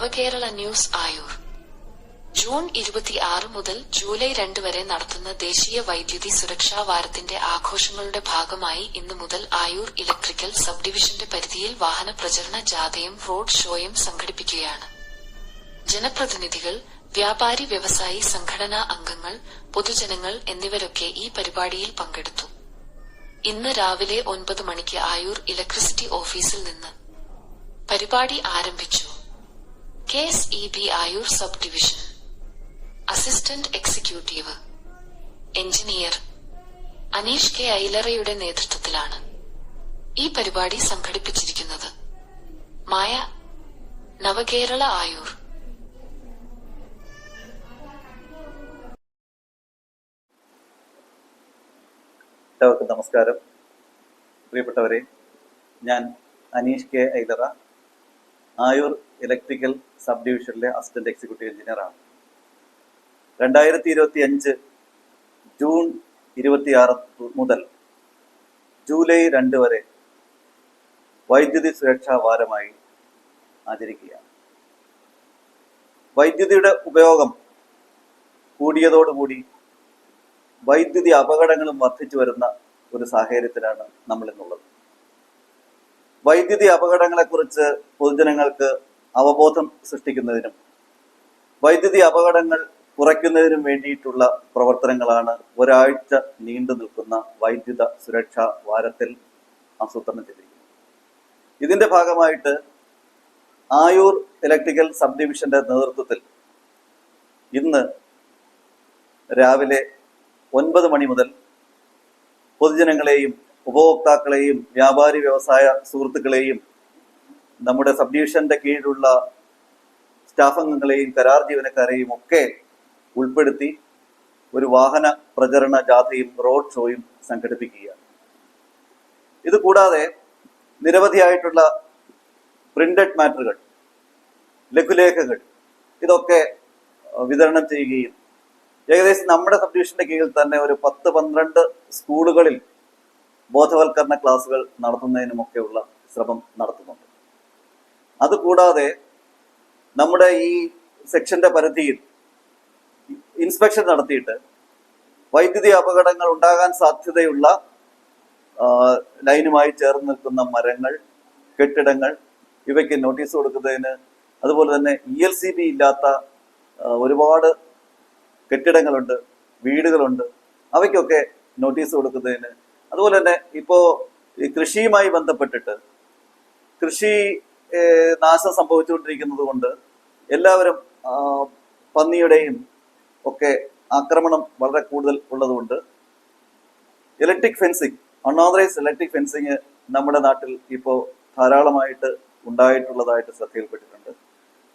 നവകേരള news Ayur. June ഇരുപത്തിയാറ് മുതൽ July രണ്ട് വരെ നടത്തുന്ന ദേശീയ വൈദ്യുതി സുരക്ഷാ വാരത്തിന്റെ ആഘോഷങ്ങളുടെ ഭാഗമായി ഇന്നു മുതൽ ആയൂർ ഇലക്ട്രിക്കൽ സബ് ഡിവിഷന്റെ പരിധിയിൽ വാഹന പ്രചരണ ജാഥയും റോഡ് ഷോയും സംഘടിപ്പിക്കുകയാണ്. ജനപ്രതിനിധികൾ വ്യാപാരി വ്യവസായി സംഘടനാ അംഗങ്ങൾ പൊതുജനങ്ങൾ എന്നിവരൊക്കെ ഈ പരിപാടിയിൽ പങ്കെടുത്തു. ഇന്ന് രാവിലെ ഒൻപത് മണിക്ക് ആയൂർ ഇലക്ട്രിസിറ്റി ഓഫീസിൽ നിന്ന് പരിപാടി ആരംഭിച്ചു. K S E B Ayur sub division assistant executive. Engineer Aneesh K ഐലറയുടെ നേതൃത്വത്തിലാണ് ഈ പരിപാടി സംഘടിപ്പിച്ചിരിക്കുന്നത്. മായ നവകേരള ആയൂർ. എല്ലാവർക്കും നമസ്കാരം. പ്രിയപ്പെട്ടവരെ ഞാൻ Aneesh K Ailara Ayur electrical sub ഡിവിഷനിലെ അസിസ്റ്റന്റ് എക്സിക്യൂട്ടീവ് എഞ്ചിനീയറാണ് രണ്ടായിരത്തി ഇരുപത്തി അഞ്ച് ജൂൺ ഇരുപത്തിയാറ് മുതൽ ജൂലൈ രണ്ട് വരെ വൈദ്യുതി സുരക്ഷാ വാരമായി ആചരിക്കുകയാണ്. വൈദ്യുതിയുടെ ഉപയോഗം കൂടിയതോടുകൂടി വൈദ്യുതി അപകടങ്ങളും വർദ്ധിച്ചു വരുന്ന ഒരു സാഹചര്യത്തിലാണ് നമ്മൾ ഇന്നുള്ളത് വൈദ്യുതി അപകടങ്ങളെക്കുറിച്ച് പൊതുജനങ്ങൾക്ക് അവബോധം സൃഷ്ടിക്കുന്നതിനും വൈദ്യുതി അപകടങ്ങൾ കുറയ്ക്കുന്നതിനും വേണ്ടിയിട്ടുള്ള പ്രവർത്തനങ്ങളാണ് ഒരാഴ്ച നീണ്ടു നിൽക്കുന്ന വൈദ്യുത സുരക്ഷാ വാരത്തിൽ ആസൂത്രണം ചെയ്തിരിക്കുന്നത്. ഇതിന്റെ ഭാഗമായിട്ട് ആയൂർ ഇലക്ട്രിക്കൽ സബ് ഡിവിഷന്റെ നേതൃത്വത്തിൽ ഇന്ന് രാവിലെ ഒൻപത് മണി മുതൽ പൊതുജനങ്ങളെയും ഉപഭോക്താക്കളെയും വ്യാപാരി വ്യവസായ സുഹൃത്തുക്കളെയും നമ്മുടെ സബ് ഡിവിഷന്റെ കീഴിലുള്ള സ്റ്റാഫ് അംഗങ്ങളെയും കരാർ ജീവനക്കാരെയും ഒക്കെ ഉൾപ്പെടുത്തി ഒരു വാഹന പ്രചരണ ജാഥയും റോഡ് ഷോയും സംഘടിപ്പിക്കുകയാണ്. ഇത് കൂടാതെ നിരവധിയായിട്ടുള്ള പ്രിന്റഡ് മാറ്ററുകൾ ലഘുലേഖകൾ ഇതൊക്കെ വിതരണം ചെയ്യുകയും ഏകദേശം നമ്മുടെ സബ് ഡിവിഷന്റെ കീഴിൽ തന്നെ ഒരു പത്ത് പന്ത്രണ്ട് സ്കൂളുകളിൽ ബോധവൽക്കരണ ക്ലാസുകൾ നടത്തുന്നതിനുമൊക്കെയുള്ള ശ്രമം നടത്തുന്നുണ്ട്. അതുകൂടാതെ നമ്മുടെ ഈ സെക്ഷന്റെ പരിധിയിൽ ഇൻസ്പെക്ഷൻ നടത്തിയിട്ട് വൈദ്യുതി അപകടങ്ങൾ ഉണ്ടാകാൻ സാധ്യതയുള്ള ലൈനുമായി ചേർന്ന് നിൽക്കുന്ന മരങ്ങൾ കെട്ടിടങ്ങൾ ഇവയ്ക്ക് നോട്ടീസ് കൊടുക്കുന്നതിന് അതുപോലെ തന്നെ ഇ എൽ സി ബി ഇല്ലാത്ത ഒരുപാട് കെട്ടിടങ്ങളുണ്ട് വീടുകളുണ്ട് അവയ്ക്കൊക്കെ നോട്ടീസ് കൊടുക്കുന്നതിന്. അതുപോലെ തന്നെ ഇപ്പോൾ കൃഷിയുമായി ബന്ധപ്പെട്ടിട്ട് കൃഷി നാശം സംഭവിച്ചുകൊണ്ടിരിക്കുന്നത് കൊണ്ട് എല്ലാവരും പന്നിയുടെയും ഒക്കെ ആക്രമണം വളരെ കൂടുതൽ ഉള്ളതുകൊണ്ട് electric fencing unauthorise electric fencing നമ്മുടെ നാട്ടിൽ ഇപ്പോൾ ധാരാളമായിട്ട് ഉണ്ടായിട്ടുള്ളതായിട്ട് ശ്രദ്ധയിൽപ്പെട്ടിട്ടുണ്ട്.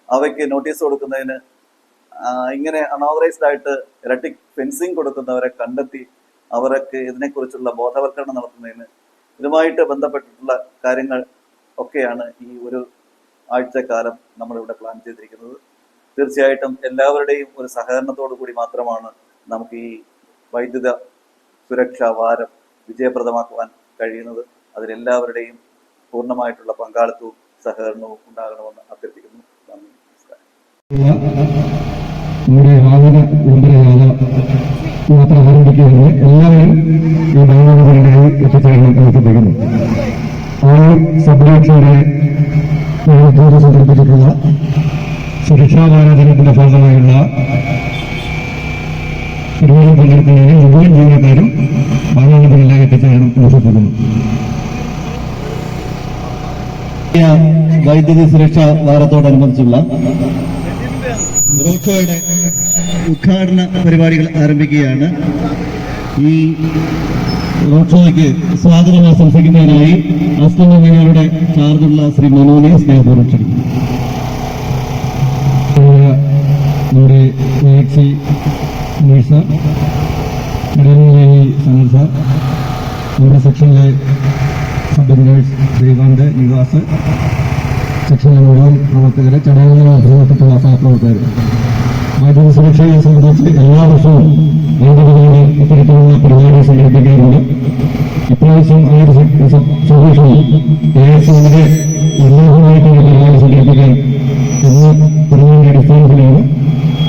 അവയ്ക്ക് നോട്ടീസ് കൊടുക്കുന്നതിന് ഇങ്ങനെ അൺഓതറൈസ്ഡ് ആയിട്ട് ഇലക്ട്രിക് ഫെൻസിങ് കൊടുക്കുന്നവരെ കണ്ടെത്തി അവർക്ക് ഇതിനെക്കുറിച്ചുള്ള ബോധവൽക്കരണം നടത്തുന്നതിന് ഇതുമായിട്ട് ബന്ധപ്പെട്ടിട്ടുള്ള കാര്യങ്ങൾ ഒക്കെയാണ് ഈ ഒരു ആഴ്ചക്കാലം നമ്മളിവിടെ പ്ലാൻ ചെയ്തിരിക്കുന്നത്. തീർച്ചയായിട്ടും എല്ലാവരുടെയും ഒരു സഹകരണത്തോടു കൂടി മാത്രമാണ് നമുക്ക് ഈ വൈദ്യുത സുരക്ഷാ വാരം വിജയപ്രദമാക്കുവാൻ കഴിയുന്നത്. അതിലെല്ലാവരുടെയും പൂർണമായിട്ടുള്ള പങ്കാളിത്തവും സഹകരണവും ഉണ്ടാകണമെന്ന് അഭ്യർത്ഥിക്കുന്നു. നന്ദി നമസ്കാരം. എല്ലാവരും ഈ ബാങ്കുകളിലായി എത്തിച്ചേരണം എന്ന് ആയൂർ സബ് നേതൃത്വത്തിൽ സംഘടിപ്പിച്ചിട്ടുള്ള സുരക്ഷാ വാരാചരണത്തിന്റെ ഭാഗമായുള്ള പരിപാടി പങ്കെടുക്കുന്നതിന് മുഴുവൻ ജീവനക്കാരും ബാങ്കുകളിലായി എത്തിച്ചേരണം ശ്രദ്ധിക്കുന്നു വൈദ്യുതി സുരക്ഷാ വാരത്തോടനുബന്ധിച്ചുള്ള റോഡ് ഷോയുടെ ഉദ്ഘാടന പരിപാടികൾ ആരംഭിക്കുകയാണ്. ഈ റോഡ് ഷോയ്ക്ക് സ്വാഗതം ആശംസിക്കുന്നതിനായി അസ്തമ എഞ്ചിനീയറുടെ ചാർജുള്ള ശ്രീ മനോനെ സ്നേഹപൂർവം ക്ഷണിക്കുന്നു നമ്മുടെ എക്സി നീസ ഇടയിലെ സനൽ സാർ നമ്മുടെ സെക്ഷനിലെ സബ് ശ്രീകാന്ത് നിവാസ് സെക്ഷനിലെ മുഴുവൻ പ്രവർത്തകരെ ചടങ്ങുകളിൽ ബന്ധപ്പെട്ടുള്ള സഹപ്രവർത്തകർ സുരക്ഷയെ സംബന്ധിച്ച് എല്ലാ വർഷവും വൈദ്യുതികളുടെ ഇത്തരത്തിലുള്ള പരിപാടി സംഘടിപ്പിക്കാറുണ്ട്. അത്യാവശ്യം ആ ഒരു സൊല്യൂഷനിൽ ഏഴത്തിന്റെ നിർണായകമായിട്ടുള്ള പരിപാടി സംഘടിപ്പിക്കാൻ എന്ന് പറഞ്ഞതിന്റെ അടിസ്ഥാനത്തിലാണ്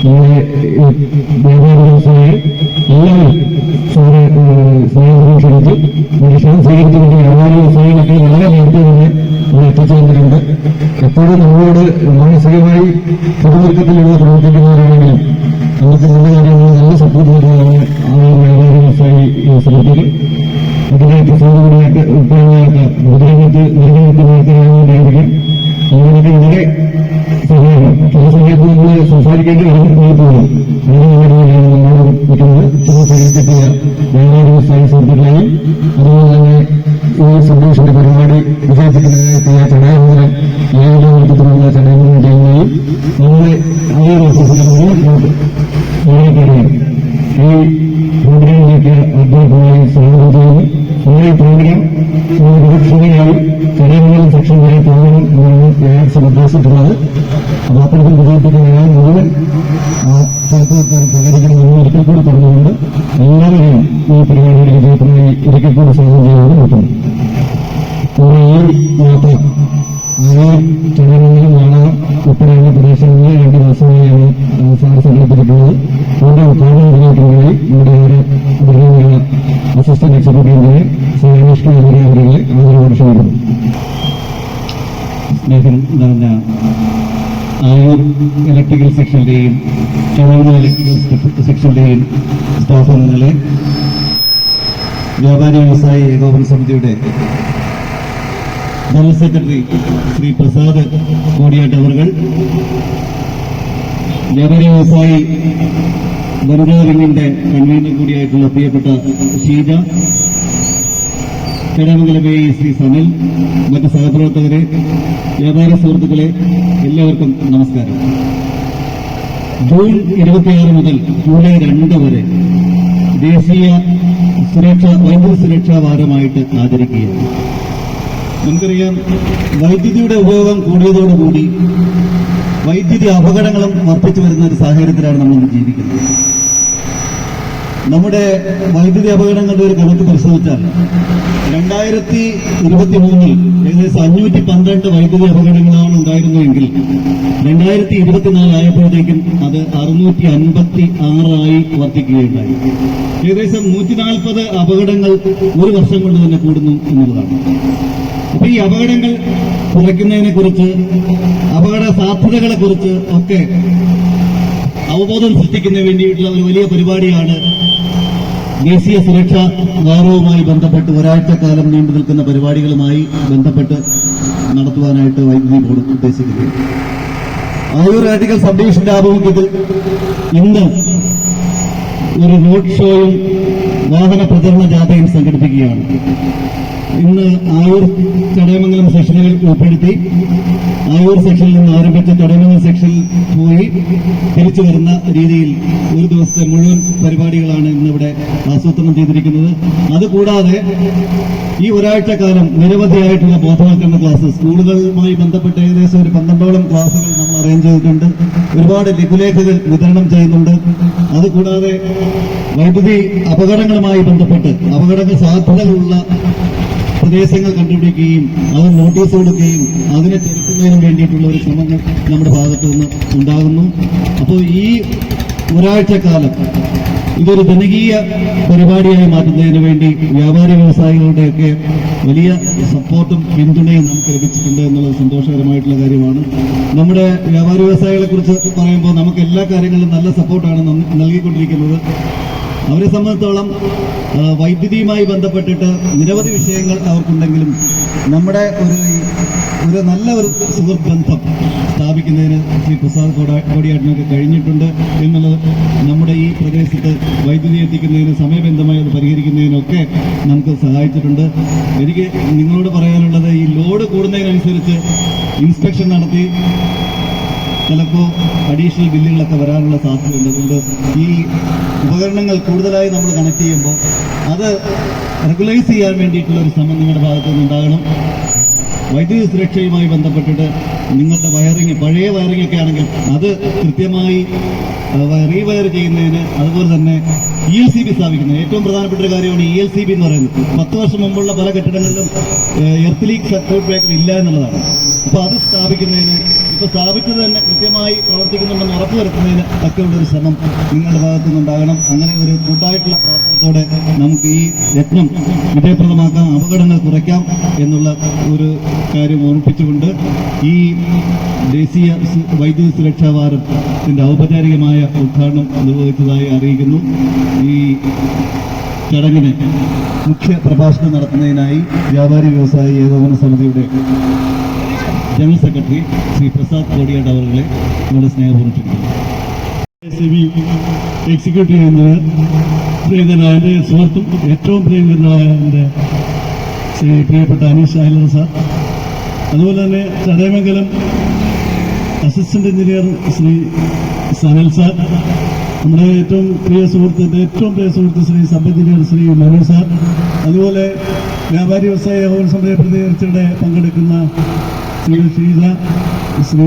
നമ്മുടെ വ്യാപാരികമായ എല്ലാവരും സാറെ സ്നേഹം ക്ഷണിച്ച് ക്ഷണം സ്വീകരിച്ചുകൊണ്ട് വ്യാപാരിക വ്യവസായികളൊക്കെ വളരെ നേരത്തെ തന്നെ നമ്മൾ എത്തിച്ചേർന്നിട്ടുണ്ട്. എപ്പോഴും നമ്മളോട് മാനസികമായി പുതുവർഗത്തിലുള്ള പ്രവർത്തിക്കുന്നവരാണെങ്കിലും നമുക്ക് നല്ല കാര്യങ്ങൾ നല്ല സപ്പോർട്ട് വ്യവസായി സുഹൃത്തുക്കൾ അതിനെ പ്രസംഗമായിട്ട് ഉൾപ്പെടുന്നതായിട്ട് പൊതുരംഗത്ത് നിർവഹിക്കുന്നവർക്കായിരിക്കും അങ്ങനെയൊക്കെ വളരെ സഹായം. ചില സമയത്ത് നമ്മൾ സംസാരിക്കേണ്ടി വരുമ്പോൾ അതിന് വേണ്ടിയാണ് നമ്മളോട് സംഘടിപ്പിക്കുക വ്യാപാരി വ്യവസായ സുഹൃത്തുക്കളെയും അതുപോലെ തന്നെ ഈ സന്തോഷന്റെ പരിപാടി വിജയിപ്പിക്കുന്നതിനായിട്ടുള്ള ചടയമംഗലം ഏഴ് നേതൃത്വത്തിലുള്ള ചടയമംഗലം ചെയ്യുകയും നമ്മുടെ ഈ ഓഫീസിലെ മുഴുവൻ ഓരോരുത്തരെയും ഈ പ്രോഗ്രാമിലേക്ക് അദ്ദേഹം സ്വാഗതം ചെയ്യുന്നു. ഈ പ്രോഗ്രാം ചടയമംഗലം സെക്ഷൻ വരെ പോകണം എന്നാണ് ഞാൻ നിർദ്ദേശിച്ചിട്ടുള്ളത് അപ്പോൾ അത്തരത്തിൽ വിജയിപ്പിക്കുന്നതിനായി മുഴുവൻ ചെറുപ്പക്കാർ പ്രകരിക്കണമെന്ന് ഒരിക്കൽ കൂടി പറഞ്ഞുകൊണ്ട് എല്ലാവരെയും ഈ പരിപാടിയുടെ വിജയത്തിനായി ഒരിക്കൽ കൂടി സ്വാഗതം ചെയ്യുന്നത് നോക്കുന്നു ഈ യാത്ര ആയി ചടങ്ങുകളും നാടകം പ്രദേശങ്ങളിൽ രണ്ട് ദിവസമായാണ് സാർ സംഘടിപ്പിച്ചിട്ടുള്ളത് അതിന്റെ ഉദ്ഘാടനം നിർവഹിക്കുന്നതിനായി നമ്മുടെ ഒരു ബഹുമാന assistant executive engineer Shri Ramesh Kumar അവരെ ആദരവോട് സ്നേഹം നിറഞ്ഞ ആയൂർ ഇലക്ട്രിക്കൽ സെക്ഷന്റെയും ചുവന്ന ഇലക്ട്രിക്കൽ സെക്ഷന്റെയും സ്റ്റാഫ് അംഗങ്ങളെ വ്യാപാരി വ്യവസായ ഏകോപന സമിതിയുടെ ജനറൽ സെക്രട്ടറി ശ്രീ പ്രസാദ് കോടിയാട്ട് അവർ വ്യാപാരി വ്യവസായി വനിതാ വിങ്ങിന്റെ കൺവീനർ കൂടിയായിട്ടുള്ള പ്രിയപ്പെട്ട ഷീജ. എ ശ്രീ സനിൽ മറ്റ് സഹപ്രവർത്തകരെ വ്യാപാര സുഹൃത്തുക്കളെ എല്ലാവർക്കും നമസ്കാരം. ജൂൺ ഇരുപത്തിയാറ് മുതൽ ജൂലൈ രണ്ട് വരെ ദേശീയ സുരക്ഷാ വൈദ്യുതി സുരക്ഷാ വാരമായിട്ട് ആചരിക്കുകയാണ്. നമുക്കറിയാം വൈദ്യുതിയുടെ ഉപയോഗം കൂടിയതോടുകൂടി വൈദ്യുതി അപകടങ്ങളും വർദ്ധിച്ചു വരുന്ന ഒരു സാഹചര്യത്തിലാണ് നമ്മൾ ജീവിക്കുന്നത്. നമ്മുടെ വൈദ്യുതി അപകടങ്ങളുടെ ഒരു കണക്ക് പരിശോധിച്ചാൽ രണ്ടായിരത്തി ഇരുപത്തി മൂന്നിൽ ഏകദേശം അഞ്ഞൂറ്റി പന്ത്രണ്ട് വൈദ്യുതി അപകടങ്ങളാണ് ഉണ്ടായിരുന്നതെങ്കിൽ രണ്ടായിരത്തി ഇരുപത്തിനാല് ആയപ്പോഴത്തേക്കും അത് അറുന്നൂറ്റി അൻപത്തി ആറായി വർദ്ധിക്കുകയുണ്ടായി. ഏകദേശം നൂറ്റി നാൽപ്പത് അപകടങ്ങൾ ഒരു വർഷം കൊണ്ട് തന്നെ കൂടുന്നു എന്നുള്ളതാണ്. അപ്പൊ ഈ അപകടങ്ങൾ കുറയ്ക്കുന്നതിനെ കുറിച്ച് അപകട സാധ്യതകളെ കുറിച്ച് ഒക്കെ അവബോധം സൃഷ്ടിക്കുന്നതിന് വേണ്ടിയിട്ടുള്ള ഒരു വലിയ പരിപാടിയാണ് ദേശീയ സുരക്ഷാ വാരവുമായി ബന്ധപ്പെട്ട് ഒരാഴ്ച കാലം നീണ്ടു നിൽക്കുന്ന പരിപാടികളുമായി ബന്ധപ്പെട്ട് നടത്തുവാനായിട്ട് വൈദ്യുതി ബോർഡ് ഉദ്ദേശിക്കുന്നത് ആയൂർ റാഡിക്കൽ സബ് ഡിവിഷന്റെ ആഭിമുഖ്യത്തിൽ ഇന്ന് ഒരു റോഡ് ഷോയും വാഹന പ്രചരണ ജാഥയും സംഘടിപ്പിക്കുകയാണ്. ഇന്ന് ആയൂർ ചടയമംഗലം സെക്ഷനുകൾ ഉൾപ്പെടുത്തി. ആയൂർ സെക്ഷനിൽ നിന്ന് ആരംഭിച്ച ചടയമംഗലം സെക്ഷനിൽ പോയി തിരിച്ചു വരുന്ന രീതിയിൽ ഒരു ദിവസത്തെ മുഴുവൻ പരിപാടികളാണ് ഇന്നിവിടെ ആസൂത്രണം ചെയ്തിരിക്കുന്നത്. അതുകൂടാതെ ഈ ഒരാഴ്ച കാലം നിരവധിയായിട്ടുള്ള ബോധവൽക്കരണ ക്ലാസ് സ്കൂളുകളുമായി ബന്ധപ്പെട്ട് ഏകദേശം ഒരു പന്ത്രണ്ടോളം ക്ലാസുകൾ നമ്മൾ അറേഞ്ച് ചെയ്തിട്ടുണ്ട്. ഒരുപാട് ലഘുലേഖകൾ വിതരണം ചെയ്യുന്നുണ്ട്. അതുകൂടാതെ വൈദ്യുതി അപകടങ്ങളുമായി ബന്ധപ്പെട്ട് അപകടങ്ങൾ സാധ്യതകളുള്ള പ്രദേശങ്ങൾ കണ്ടുപിടിക്കുകയും അത് നോട്ടീസ് കൊടുക്കുകയും അതിനെ തിരുത്തുന്നതിനും വേണ്ടിയിട്ടുള്ള ഒരു ശ്രമങ്ങൾ നമ്മുടെ ഭാഗത്തു നിന്ന് ഉണ്ടാകുന്നു. അപ്പോൾ ഈ ഒരാഴ്ചക്കാലം ഇതൊരു ജനകീയ പരിപാടിയായി മാറ്റുന്നതിന് വേണ്ടി വ്യാപാരി വ്യവസായികളുടെയൊക്കെ വലിയ സപ്പോർട്ടും പിന്തുണയും നമുക്ക് ലഭിച്ചിട്ടുണ്ട് എന്നുള്ളത് സന്തോഷകരമായിട്ടുള്ള കാര്യമാണ്. നമ്മുടെ വ്യാപാരി വ്യവസായികളെ കുറിച്ച് പറയുമ്പോൾ നമുക്ക് എല്ലാ കാര്യങ്ങളിലും നല്ല സപ്പോർട്ടാണ് നൽ- നൽകിക്കൊണ്ടിരിക്കുന്നത്. അവരെ സംബന്ധിച്ചോളം വൈദ്യുതിയുമായി ബന്ധപ്പെട്ടിട്ട് നിരവധി വിഷയങ്ങൾ അവർക്കുണ്ടെങ്കിലും നമ്മുടെ ഒരു ഒരു നല്ല ഒരു സുഹൃത്ത് ബന്ധം സ്ഥാപിക്കുന്നതിന് ശ്രീ പ്രസാദ് കോട- കോടിയാട്ടിനൊക്കെ കഴിഞ്ഞിട്ടുണ്ട് എന്നുള്ളത് നമ്മുടെ ഈ പ്രദേശത്ത് വൈദ്യുതി എത്തിക്കുന്നതിന് സമയബന്ധമായി അത് പരിഹരിക്കുന്നതിനൊക്കെ നമുക്ക് സഹായിച്ചിട്ടുണ്ട്. എനിക്ക് നിങ്ങളോട് പറയാനുള്ളത് ഈ ലോഡ് കൂടുന്നതിനനുസരിച്ച് ഇൻസ്പെക്ഷൻ നടത്തി ചിലപ്പോൾ അഡീഷണൽ ബില്ലുകളൊക്കെ വരാനുള്ള സാധ്യതയുണ്ട്. അതുകൊണ്ട് ഈ ഉപകരണങ്ങൾ കൂടുതലായി നമ്മൾ കണക്ട് ചെയ്യുമ്പോൾ അത് റെഗുലൈസ് ചെയ്യാൻ വേണ്ടിയിട്ടുള്ള ഒരു ശ്രമം നിങ്ങളുടെ ഭാഗത്തു നിന്നുണ്ടാകണം വൈദ്യുതി സുരക്ഷയുമായി ബന്ധപ്പെട്ടിട്ട് നിങ്ങളുടെ വയറിങ് പഴയ വയറിംഗ് ഒക്കെ ആണെങ്കിൽ അത് കൃത്യമായി റീവയർ ചെയ്യുന്നതിന് അതുപോലെ തന്നെ ഇ എൽ സി ബി സ്ഥാപിക്കുന്നത് ഏറ്റവും പ്രധാനപ്പെട്ട ഒരു കാര്യമാണ് ഇ എൽ സി ബി എന്ന് പറയുന്നത്. പത്ത് വർഷം മുമ്പുള്ള പല കെട്ടിടങ്ങളിലും എർത്ത് ലീക്ക് ബ്രേക്കർ ഇല്ല എന്നുള്ളതാണ്. അപ്പോൾ അത് സ്ഥാപിക്കുന്നതിന് ഇപ്പോൾ സ്ഥാപിച്ചത് തന്നെ കൃത്യമായി പ്രവർത്തിക്കുന്നുണ്ടെന്ന് ഉറപ്പുവരുത്തുന്നതിന് ഒക്കെയുള്ള ഒരു ശ്രമം നിങ്ങളുടെ ഭാഗത്തു നിന്നുണ്ടാകണം അങ്ങനെ ഒരു കൂട്ടായിട്ടുള്ള പ്രവർത്തനത്തോടെ നമുക്ക് ഈ യത്നം വിജയപ്രദമാക്കാം അപകടങ്ങൾ കുറയ്ക്കാം എന്നുള്ള ഒരു കാര്യം ഓർമ്മിപ്പിച്ചുകൊണ്ട് ഈ ദേശീയ വൈദ്യുതി സുരക്ഷാ വാരത്തിന്റെ ഔപചാരികമായ ഉദ്ഘാടനം നിർവഹിച്ചതായി അറിയിക്കുന്നു. ഈ ചടങ്ങിന് മുഖ്യ പ്രഭാഷണം നടത്തുന്നതിനായി വ്യാപാരി വ്യവസായി ഏകോപന സമിതിയുടെ ജനറൽ സെക്രട്ടറി ശ്രീ പ്രസാദ് കോടിയാട്ട് അവരുടെ നമ്മുടെ സ്നേഹപൂർവം എക്സിക്യൂട്ടീവ് എഞ്ചിനീയർ പ്രിയങ്കരനായ എന്റെ സുഹൃത്തും ഏറ്റവും പ്രിയങ്കരനായ എന്റെ ശ്രീ പ്രിയപ്പെട്ട അനീഷ് ആയിലർ സാർ. അതുപോലെ തന്നെ Chadayamangalam assistant engineer Shri Sanal sir. നമ്മുടെ ഏറ്റവും പ്രിയ സുഹൃത്ത് എന്റെ ഏറ്റവും പ്രിയ സുഹൃത്ത് Shri sub engineer Shri Manoj sir. അതുപോലെ വ്യാപാരി വ്യവസായ ഏകോപന സമിതി പ്രതിനിധിയുടെ പങ്കെടുക്കുന്ന ശ്രീ ശ്രീജ ശ്രീ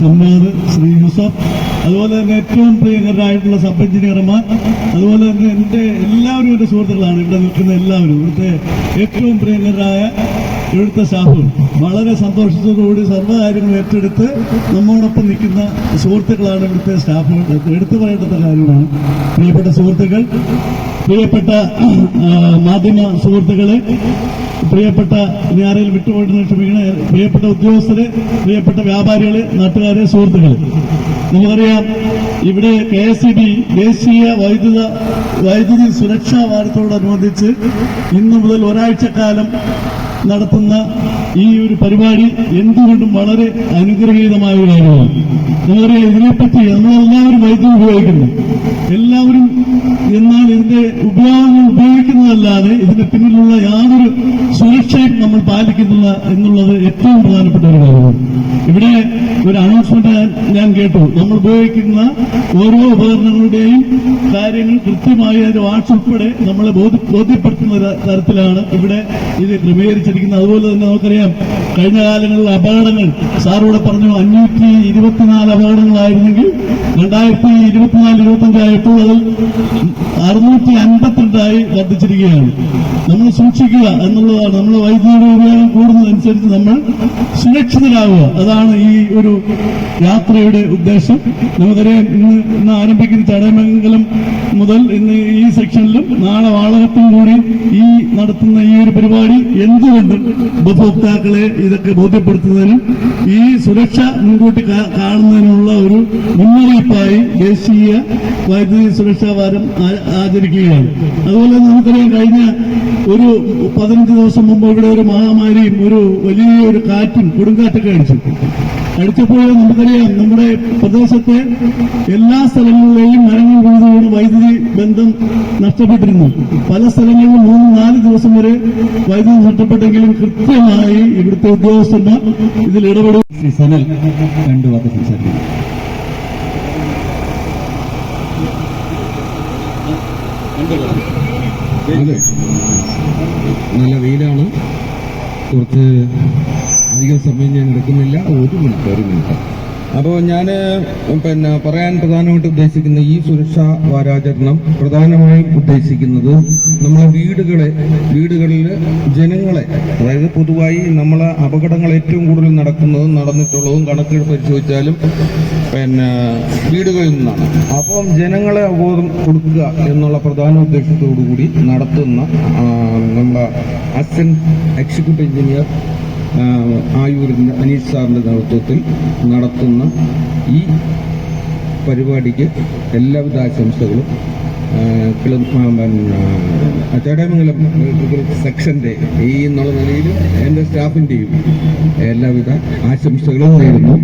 ഷമ്മാദ് ശ്രീ യൂസഫ് അതുപോലെ തന്നെ ഏറ്റവും പ്രിയങ്കരായിട്ടുള്ള സബ് എഞ്ചിനീയർമാർ അതുപോലെ തന്നെ എന്റെ എല്ലാവരും എന്റെ സുഹൃത്തുക്കളാണ് ഇവിടെ നിൽക്കുന്ന എല്ലാവരും. ഇവിടുത്തെ ഏറ്റവും പ്രിയങ്കരായ ഇവിടുത്തെ സ്റ്റാഫ് വളരെ സന്തോഷത്തോടുകൂടി സർവകാര്യങ്ങളും ഏറ്റെടുത്ത് നമ്മോടൊപ്പം നിൽക്കുന്ന സുഹൃത്തുക്കളാണ് ഇവിടുത്തെ സ്റ്റാഫ്. എടുത്തു പറയേണ്ട കാര്യമാണ്. പ്രിയപ്പെട്ട സുഹൃത്തുക്കൾ പ്രിയപ്പെട്ട മാധ്യമ സുഹൃത്തുക്കളെ പ്രിയപ്പെട്ട ആരെങ്കിലും വിട്ടുപോയിട്ട് ക്ഷമിക്കണേ പ്രിയപ്പെട്ട ഉദ്യോഗസ്ഥരെ പ്രിയപ്പെട്ട വ്യാപാരികളെ നാട്ടുകാരെ സുഹൃത്തുക്കളെ. നമുക്കറിയാം ഇവിടെ കെ എസ് ഇ ബി ദേശീയ വൈദ്യുത വൈദ്യുതി സുരക്ഷാ വാരത്തോടനുബന്ധിച്ച് ഇന്നു മുതൽ ഒരാഴ്ചക്കാലം നടത്തുന്ന ഈ ഒരു പരിപാടി എന്തുകൊണ്ടും വളരെ അനുഗ്രഹീതമായ ഒരു കാര്യമാണ്. നമുക്കറിയാം ഇതിനെപ്പറ്റി നമ്മളെല്ലാവരും വൈദ്യുതി ഉപയോഗിക്കുന്നു. എല്ലാവരും എന്നാൽ ഇതിന്റെ ഉപയോഗങ്ങൾ ഉപയോഗിക്കുന്നതല്ലാതെ ഇതിന്റെ പിന്നിലുള്ള യാതൊരു സുരക്ഷയും നമ്മൾ പാലിക്കുന്നില്ല എന്നുള്ളത് ഏറ്റവും പ്രധാനപ്പെട്ട ഒരു കാര്യമാണ്. ഇവിടെ ഒരു അനൗൺസ്മെന്റ് ഞാൻ- കേട്ടു. നമ്മൾ ഉപയോഗിക്കുന്ന ഓരോ ഉപകരണങ്ങളുടെയും കാര്യങ്ങൾ കൃത്യമായി അതിന്റെ വാട്സ് ഉൾപ്പെടെ നമ്മളെ ബോധ്യ- ബോധ്യപ്പെടുത്തുന്ന തരത്തിലാണ് ഇവിടെ ഇത് ക്രമീകരിച്ചിരിക്കുന്നത് അതുപോലെ തന്നെ നമുക്കറിയാം. കഴിഞ്ഞ കാലങ്ങളിൽ അപകടങ്ങൾ. സാറോട് പറഞ്ഞു അഞ്ഞൂറ്റി ഇരുപത്തിനാല് അപകടങ്ങളായിരുന്നെങ്കിൽ രണ്ടായിരത്തി ഇരുപത്തിനാല് ഇരുപത്തഞ്ച് ആയപ്പോൾ അതിൽ അറുന്നൂറ്റി അൻപത്തിരണ്ടായി വർദ്ധിച്ചിരിക്കുകയാണ്. നമ്മൾ സൂക്ഷിക്കുക എന്നുള്ളതാണ്. നമ്മൾ വൈദ്യുതിയുടെ ഉപയോഗം കൂടുന്നതനുസരിച്ച് നമ്മൾ സുരക്ഷിതരാകുക അതാണ് ഈ ഒരു യാത്രയുടെ ഉദ്ദേശം. നമുക്കറിയാം ഇന്ന് ഇന്ന് ആരംഭിക്കുന്ന ചടയമംഗലം മുതൽ ഇന്ന് ഈ സെക്ഷനിലും നാളെ വാളകത്തും കൂടി ഈ നടത്തുന്ന ഈ ഒരു പരിപാടി എന്തുകൊണ്ടും ഉപഭോക്താക്കളെ ഇതൊക്കെ ബോധ്യപ്പെടുത്തുന്നതിനും ഈ സുരക്ഷ മുൻകൂട്ടി കാണുന്നതിനുള്ള ഒരു മുന്നറിയിപ്പായി ദേശീയ വൈദ്യുതി സുരക്ഷാ വാരം ആചരിക്കുകയാണ്. അതുപോലെ നമുക്കറിയാം കഴിഞ്ഞ ഒരു പതിനഞ്ച് ദിവസം മുമ്പ് ഇവിടെ ഒരു മഹാമാരിയും ഒരു വലിയൊരു കാറ്റും കൊടുങ്കാറ്റൊക്കെ അടിച്ചു. അടിച്ചപ്പോൾ നമുക്കറിയാം നമ്മുടെ പ്രദേശത്തെ എല്ലാ സ്ഥലങ്ങളിലെയും മരങ്ങൾ വീഴുന്നതോട് വൈദ്യുതി ബന്ധം നഷ്ടപ്പെട്ടിരുന്നു. പല സ്ഥലങ്ങളിലും മൂന്ന് നാല് ദിവസം വരെ വൈദ്യുതി നഷ്ടപ്പെട്ടെങ്കിലും കൃത്യമായി ഇവിടുത്തെ ഉദ്യോഗസ്ഥന്മാർ ഇതിൽ ഇടപെടും. നല്ല വെയിലാണ്. കുറച്ച് അധികം സമയം ഞാൻ എടുക്കുന്നില്ല. ഒരു മിനിറ്റ് ഒരു മിനിറ്റ്. അപ്പോൾ ഞാൻ പിന്നെ പറയാൻ പ്രധാനമായിട്ട് ഉദ്ദേശിക്കുന്ന ഈ സുരക്ഷാ വാരാചരണം പ്രധാനമായും ഉദ്ദേശിക്കുന്നത് നമ്മളെ വീടുകളെ വീടുകളിൽ ജനങ്ങളെ അതായത് പൊതുവായി നമ്മളെ അപകടങ്ങൾ ഏറ്റവും കൂടുതൽ നടക്കുന്നതും നടന്നിട്ടുള്ളതും കണക്കുകൾ പരിശോധിച്ചാലും പിന്നെ വീടുകളിൽ നിന്നാണ്. അപ്പം ജനങ്ങളെ അവബോധം കൊടുക്കുക എന്നുള്ള പ്രധാന ഉദ്ദേശത്തോടു കൂടി നടത്തുന്ന നമ്മുടെ അസിസ്റ്റന്റ് എക്സിക്യൂട്ടീവ് എഞ്ചിനീയർ ആയൂരിന്റെ അനീഷ് സാറിന്റെ നേതൃത്വത്തിൽ നടത്തുന്ന ഈ പരിപാടിക്ക് എല്ലാവിധ ആശംസകളും ചടയമംഗലം സെക്ഷന്റെ ഈ എന്നുള്ള നിലയിൽ എന്റെ സ്റ്റാഫിന്റെയും എല്ലാവിധ ആശംസകളും നേരുന്നു.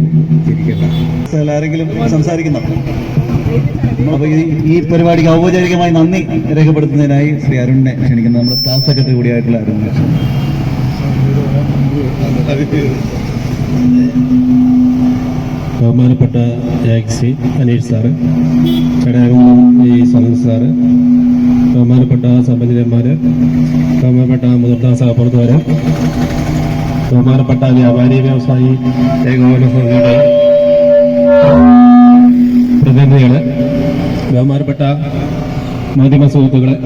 ചിരിക്കട്ടെ ആരെങ്കിലും സംസാരിക്കുന്നു? ഈ പരിപാടിക്ക് ഔപചാരികമായി നന്ദി രേഖപ്പെടുത്തുന്നതിനായി ശ്രീ അരുണിനെ ക്ഷണിക്കുന്നു. നമ്മുടെ സ്റ്റാഫ് സെക്രട്ടറി കൂടിയായിട്ടുള്ള അരുണിനെ ബഹുമാനപ്പെട്ട ടാക്സി അനീഷ് സാറ് ചടയമംഗലം ഈ സനൽ സാറ് ബഹുമാനപ്പെട്ട സമ്പന്നന്മാര് ബഹുമാനപ്പെട്ട മുതിർന്ന സഹപ്രവർത്തകര് ബഹുമാനപ്പെട്ട വ്യാപാരി വ്യവസായി ഏകോപന സംഘടന പ്രതിനിധികൾ ബഹുമാനപ്പെട്ട മാധ്യമ സുഹൃത്തുക്കളെ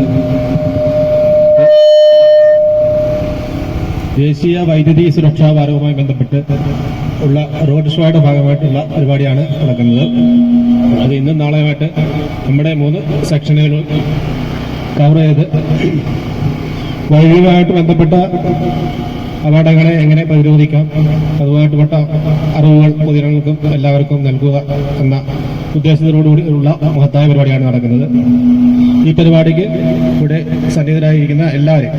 ദേശീയ വൈദ്യുതി സുരക്ഷാ വാരവുമായി ബന്ധപ്പെട്ട് ഉള്ള റോഡ് ഷോയുടെ ഭാഗമായിട്ടുള്ള പരിപാടിയാണ് നടക്കുന്നത്. അത് ഇന്നും നാളെയുമായിട്ട് നമ്മുടെ മൂന്ന് സെക്ഷനുകൾ കവർ ചെയ്ത് വൈദ്യുതിയുമായിട്ട് ബന്ധപ്പെട്ട അപകടങ്ങളെ എങ്ങനെ പ്രതിരോധിക്കാം അതുമായിട്ട് അറിവുകൾ പൊതുജനങ്ങൾക്കും എല്ലാവർക്കും നൽകുക എന്ന ഉദ്ദേശത്തോടുകൂടിയുള്ള മഹത്തായ പരിപാടിയാണ് നടക്കുന്നത്. ഈ പരിപാടിക്ക് ഇവിടെ സന്നിഹിതരായിരിക്കുന്ന എല്ലാവരും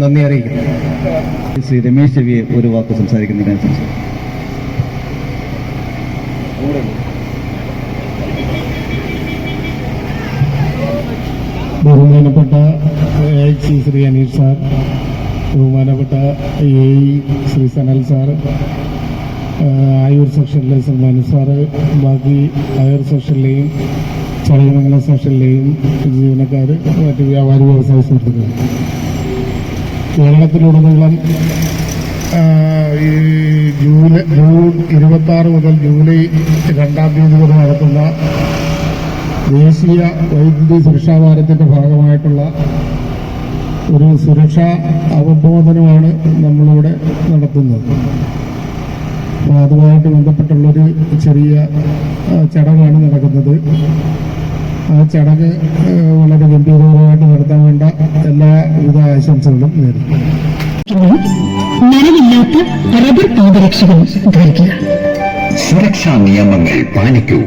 നന്ദി അറിയിക്കുന്നു. ശ്രീ രമേശ് ചെവിയെ ഒരു വാക്ക് സംസാരിക്കുന്നതിനെ സംസാരിക്കും ബഹുമാനപ്പെട്ട ശ്രീ അനിൽ സാർ ബഹുമാനപ്പെട്ട എ ശ്രീ സനൽ സാർ ആയൂർ സെക്ഷനിലെ സൽമാൻ സാറ് ബാക്കി ആയൂർ സെക്ഷനിലെയും ചടയമംഗലം സെക്ഷനിലെയും ജീവനക്കാർ മറ്റ് വ്യാപാരി വ്യവസായ സുഹൃത്തുക്കൾ കേരളത്തിലുടനീളം ഈ ജൂലൈ ജൂൺ ഇരുപത്തി ആറ് മുതൽ ജൂലൈ രണ്ടാം തീയതി വരെ നടത്തുന്ന ദേശീയ വൈദ്യുതി സുരക്ഷാ വാരത്തിന്റെ ഭാഗമായിട്ടുള്ള ഒരു സുരക്ഷാ അവബോധനമാണ് നമ്മളിവിടെ നടത്തുന്നത്. അപ്പോൾ അതുമായിട്ട് ബന്ധപ്പെട്ടുള്ളൊരു ചെറിയ ചടങ്ങാണ് നടക്കുന്നത്. ആ ചടങ്ങ് വളരെ ഗംഭീരമായിട്ട് നടത്താൻ വേണ്ട എല്ലാവിധ ആശംസകളും നേരുന്നു. നനവില്ലാത്ത റബ്ബർ പാദരക്ഷകൾ ധരിക്കുക. സുരക്ഷാ നിയമങ്ങൾ പാലിക്കൂ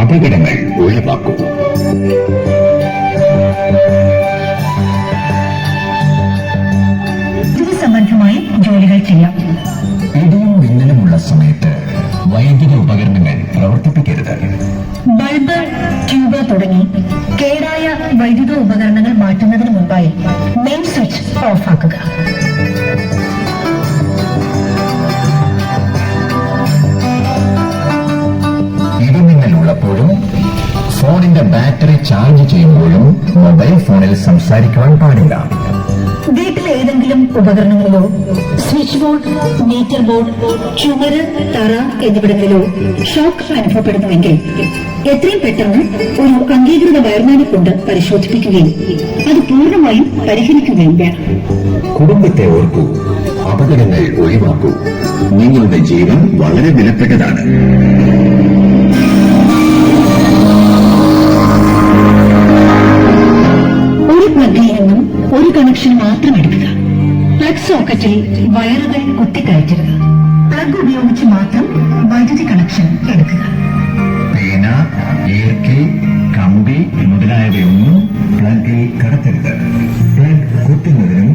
അപകടങ്ങൾ ഒഴിവാക്കൂ. സംബന്ധമായ ജോലികൾ ചെയ്യാം ഇടിയും മിന്നലുമുള്ള സമയത്ത് വൈദ്യുതി ഉപകരണങ്ങൾ ട്യൂബ് തുടങ്ങി കേടായ വൈദ്യുത ഉപകരണങ്ങൾ മാറ്റുന്നതിന് മുമ്പായി മെയിൻ സ്വിച്ച് ഓഫാക്കുക. ഇടിമിന്നലുള്ളപ്പോഴും ഫോണിന്റെ ബാറ്ററി ചാർജ് ചെയ്യുമ്പോഴും മൊബൈൽ ഫോണിൽ സംസാരിക്കുവാൻ പാടില്ല. വീട്ടിലെ ഏതെങ്കിലും ഉപകരണങ്ങളിലോ സ്വിച്ച് ബോർഡ് മീറ്റർ ബോർഡ് ചുമര് തറ എന്നിവിടങ്ങളിലോ ഷോക്ക് അനുഭവപ്പെടുന്നുവെങ്കിൽ എത്രയും പെട്ടെന്ന് ഒരു അംഗീകൃത വയർമാനെ കൊണ്ട് പരിശോധിപ്പിക്കുകയും അത് പൂർണമായും പരിഹരിക്കുകയും വേണം. കുടുംബത്തെ ഓർക്കൂ അപകടങ്ങൾ ഒഴിവാക്കൂ. നിങ്ങളുടെ ജീവൻ വളരെ വിലപ്പെട്ടതാണ്. ഒരു പ്ലഗിൽ നിന്നും ഒരു കണക്ഷൻ മാത്രം എടുക്കുക. പ്ലഗ് സോക്കറ്റിൽ വയറുകൾ കുത്തിക്കയറ്റരുത്. പ്ലഗ് ഉപയോഗിച്ച് മാത്രം വൈദ്യുതി കണക്ഷൻ എടുക്കുക. പേന ഏർക്കി കമ്പി മുതലായവയൊന്നും പ്ലഗിൽ കടത്തരുത്. പ്ലഗ് കുത്തുന്നതിനും